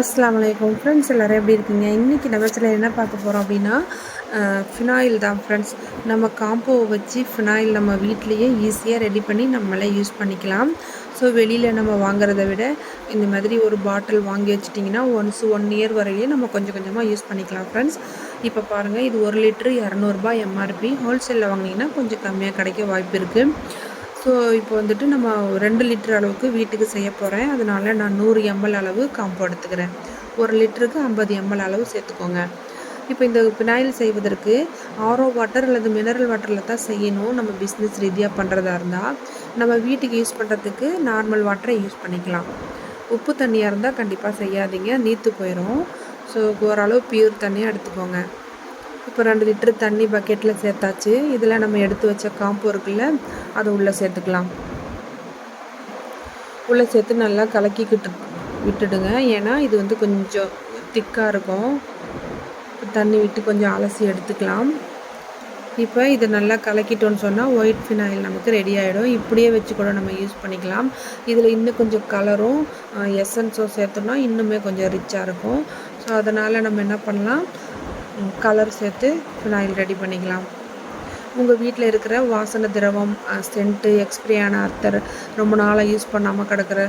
அஸ்லாம் வலைக்கம் ஃப்ரெண்ட்ஸ் எல்லோரும் எப்படி இருக்கீங்க? இன்றைக்கி நிகழ்ச்சியில் என்ன பார்க்க போகிறோம் அப்படின்னா ஃபினாயில் தான் ஃப்ரெண்ட்ஸ் நம்ம காம்போவை வச்சு ஃபினாயில் நம்ம வீட்லேயே ஈஸியாக ரெடி பண்ணி நம்மளே யூஸ் பண்ணிக்கலாம். ஸோ வெளியில் நம்ம வாங்குறத விட இந்த மாதிரி ஒரு பாட்டில் வாங்கி வச்சிட்டிங்கன்னா ஒன்ஸ் ஒன் இயர் வரையிலே நம்ம கொஞ்சம் கொஞ்சமாக யூஸ் பண்ணிக்கலாம் ஃப்ரெண்ட்ஸ் இப்போ பாருங்கள் இது ஒரு லிட்ரு இரநூறுபா எம்ஆர்பி ஹோல்சேலில் வாங்கினீங்கன்னா கொஞ்சம் கம்மியாக கிடைக்க வாய்ப்பு இருக்குது ஸோ இப்போ வந்துட்டு நம்ம ரெண்டு லிட்டர் அளவுக்கு வீட்டுக்கு செய்ய போகிறேன் அதனால் நான் நூறு எம்எல் அளவு காம்போ எடுத்துக்கிறேன். ஒரு லிட்டருக்கு ஐம்பது எம்எல் அளவு சேர்த்துக்கோங்க. இப்போ இந்த பினாயில் செய்வதற்கு ஆரோ வாட்டர் அல்லது மினரல் வாட்டரில் தான் செய்யணும். நம்ம பிஸ்னஸ் ரீதியாக பண்ணுறதா இருந்தால் நம்ம வீட்டுக்கு யூஸ் பண்ணுறதுக்கு நார்மல் வாட்டரை யூஸ் பண்ணிக்கலாம். உப்பு தண்ணியாக இருந்தால் கண்டிப்பாக செய்யாதீங்க. நீத்து போயிடும் ஸோ ஓரளவு பியூர் தண்ணியாக எடுத்துக்கோங்க. இப்போ ரெண்டு லிட்டர் தண்ணி பக்கெட்டில் சேர்த்தாச்சு. இதில் நம்ம எடுத்து வச்ச காம்பு இருக்குல்ல அதை உள்ளே சேர்த்துக்கலாம். உள்ளே சேர்த்து நல்லா கலக்கிக்கிட்டு விட்டுடுங்க. ஏன்னா இது வந்து கொஞ்சம் திக்காக இருக்கும். தண்ணி விட்டு கொஞ்சம் அலசி எடுத்துக்கலாம். இப்போ இதை நல்லா கலக்கிட்டோன்னு சொன்னால் ஒயிட் ஃபினாயில் நமக்கு ரெடி ஆகிடும் இப்படியே வச்சு கூட நம்ம யூஸ் பண்ணிக்கலாம். இதில் இன்னும் கொஞ்சம் கலரும் எசன்ஸும் சேர்த்தோம்னா இன்னுமே கொஞ்சம் ரிச்சாக இருக்கும். ஸோ அதனால் நம்ம என்ன பண்ணலாம்? கலர் சேர்த்து ஃபினாயில் ரெடி பண்ணிக்கலாம். உங்கள் வீட்டில் இருக்கிற வாசனை திரவம் சென்ட்டு எக்ஸ்பிரியான அர்த்தர் ரொம்ப நாளாக யூஸ் பண்ணாமல் கிடக்கிற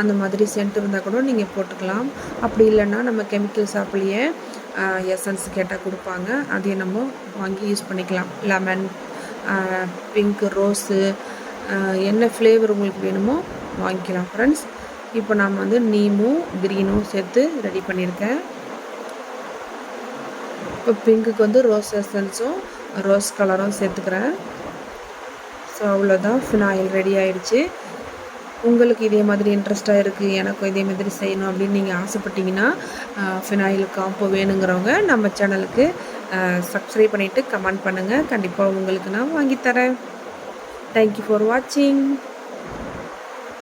அந்த மாதிரி சென்ட் இருந்தால் கூட நீங்கள் போட்டுக்கலாம். அப்படி இல்லைன்னா நம்ம கெமிக்கல் சாப்பிலேயே எசன்ஸ் கேட்டால் கொடுப்பாங்க. அதையும் நம்ம வாங்கி யூஸ் பண்ணிக்கலாம். லெமன் பிங்க் ரோஸு என்ன ஃப்ளேவர் உங்களுக்கு வேணுமோ வாங்கிக்கலாம். ஃப்ரெண்ட்ஸ் இப்போ நான் வந்து நீமும் க்ரீனும் சேர்த்து ரெடி பண்ணியிருக்கேன். இப்போ பிங்க்குக்கு வந்து ரோஸ் எசன்ஸும் ரோஸ் கலரும் சேர்த்துக்கிறேன். ஸோ அவ்வளோதான். ஃபினாயில் ரெடி ஆகிடுச்சி உங்களுக்கு இதே மாதிரி இன்ட்ரெஸ்ட்டாக இருக்குது எனக்கும் இதே மாதிரி செய்யணும் அப்படின்னு நீங்கள் ஆசைப்பட்டீங்கன்னா ஃபினாயில் காம்போ வேணுங்கிறவங்க நம்ம சேனலுக்கு சப்ஸ்கிரைப் பண்ணிவிட்டு கமெண்ட் பண்ணுங்கள் கண்டிப்பாக உங்களுக்கு நான் வாங்கித்தரேன் தேங்க்யூ ஃபார் வாட்சிங்